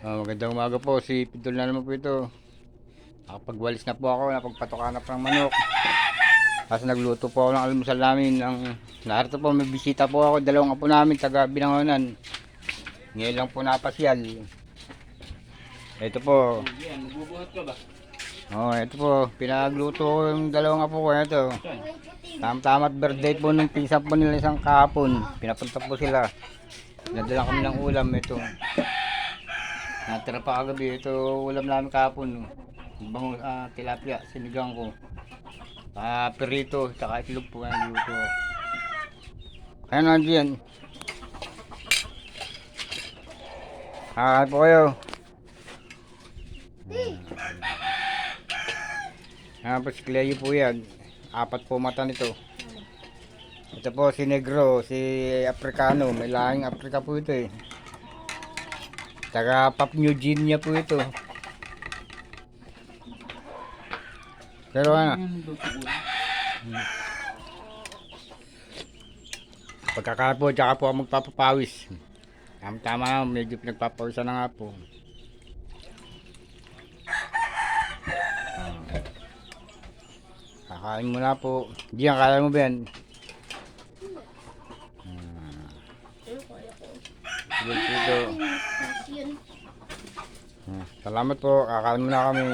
Oh, magandang umaga po. Si Pidol na naman po ito. Nakapagwalis na po ako. Napagpatokan na po ng manok. Tapos nagluto po ako ng almusal namin. Ang, narito po, may bisita po ako. Dalawang apo namin, taga Binangonan. Ngayon lang po napasyal. Ito po. Yan, magbubuhat ka ba? Oh, ito po. Pinagluto ko yung dalawang apo ko. Ito. Tama-tama at birthday po nung pisa po nila isang kahapon. Pinapunta po sila. Nadala kami ng ulam. Ito. Natira pa kagabi. Ito ulam namin kahapon. Bango, ah, tilapia. Sinigang ko. Ah, perito. Saka itlog po ang luto. Kaya na dyan. Ah, po kayo. Ah, po si Cleo po yan. Apat po mata nito. Ito po si Negro, si Africano. May lahing Afrika po ito eh. Taga Papua New Guinea po ito. Pero ano, pagkakain po, tsaka po ako magpapapawis. Tama-tama, medyo pinagpapawisan na nga po. Kakain muna po. Diyan, kaya mo ba yan? Sige, sige. Hmm, Salamat po, kakain muna kami.